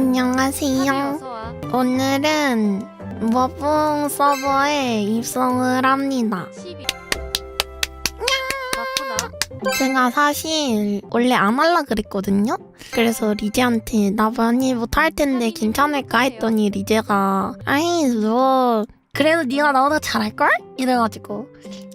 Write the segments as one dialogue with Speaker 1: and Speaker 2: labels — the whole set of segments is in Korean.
Speaker 1: 안녕하세요. 오늘은 머붕 서버에 입성을 합니다.
Speaker 2: 12. 맞구나.
Speaker 1: 제가 사실 원래 안 할라 그랬거든요. 그래서 리제한테 나 많이 못할 텐데 괜찮을까 했더니 리제가 아이 뭐 그래도 네가 나보다 잘할걸? 이래가지고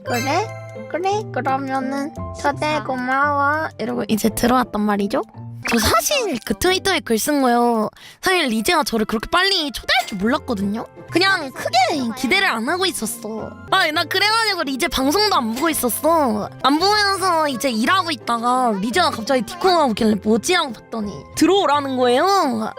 Speaker 1: 그래? 그래? 그러면은 초대 고마워 이러고 이제 들어왔단 말이죠. 저 사실 그 트위터에 글 쓴 거요. 사실 리제가 저를 그렇게 빨리 초대할 줄 몰랐거든요. 그냥 크게 기대를 안 하고 있었어. 아, 나 그래가지고 리제 방송도 안 보고 있었어. 안 보면서 이제 일하고 있다가 리제가 갑자기 디코가 오길래 뭐지 하고 봤더니 들어오라는 거예요.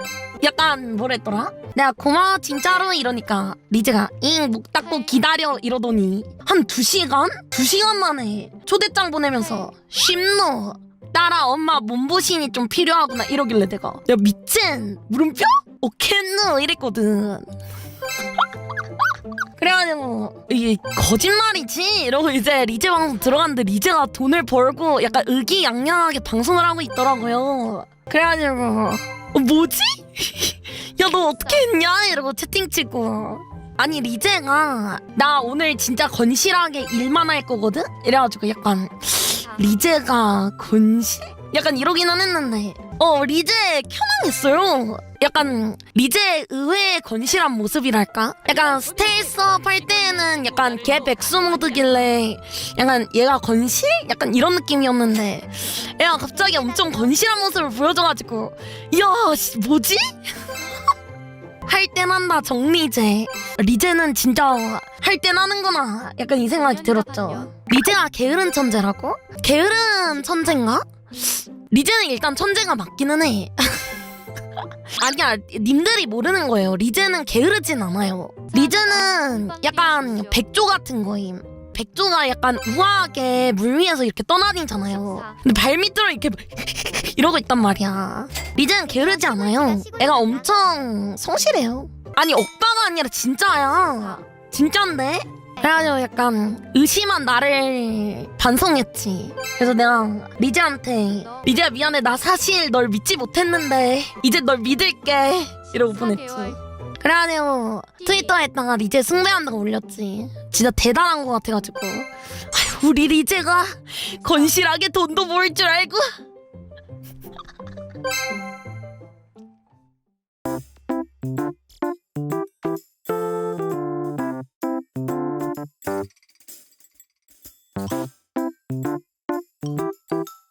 Speaker 1: 약간 뭐랬더라? 내가 고마워 진짜로 이러니까 리제가 잉 목 닦고 기다려 이러더니 한 두 시간? 두 시간 만에 초대장 보내면서 심노 따라 엄마 몸보신이 좀 필요하구나 이러길래 내가 야 미친 물음표? 오케누 이랬거든 그래가지고 이게 거짓말이지 이러고 이제 리제 방송 들어갔는데 리제가 돈을 벌고 약간 의기양양하게 방송을 하고 있더라고요 그래가지고 어, 뭐지? 야 너 어떻게 했냐? 이러고 채팅 치고 아니 리제가 나 오늘 진짜 건실하게 일만 할 거거든? 이래가지고 약간 리제가 건실? 약간 이러기는 했는데 어 리제 켜망했어요 약간 리제 의외의 건실한 모습이랄까? 약간 스테이스업 할 때는 약간 개 백수 모드길래 약간 얘가 건실? 약간 이런 느낌이었는데 얘가 갑자기 엄청 건실한 모습을 보여줘가지고 이야 씨, 뭐지? 할 땐 한다 정리제. 리제는 진짜 할 땐 하는구나. 약간 이 생각이 들었죠. 리제가 게으른 천재라고? 게으른 천재인가? 리제는 일단 천재가 맞기는 해. 아니야 님들이 모르는 거예요. 리제는 게으르진 않아요. 리제는 약간 백조 같은 거임 백조가 약간 우아하게 물 위에서 이렇게 떠다니잖아요. 근데 발 밑으로 이렇게 이러고 있단 말이야. 리제는 게으르지 않아요. 애가 엄청 성실해요. 아니 오빠가 아니라 진짜야. 진짠데? 그래가지고 약간 의심한 나를 반성했지. 그래서 내가 리제한테 리제야 미안해. 나 사실 널 믿지 못했는데 이제 널 믿을게. 이러고 보냈지 그래가지고 트위터에 다가 리제 숭배한다고 올렸지. 진짜 대단한 것 같아가지고. 우리 리제가 건실하게 돈도 모을 줄 알고.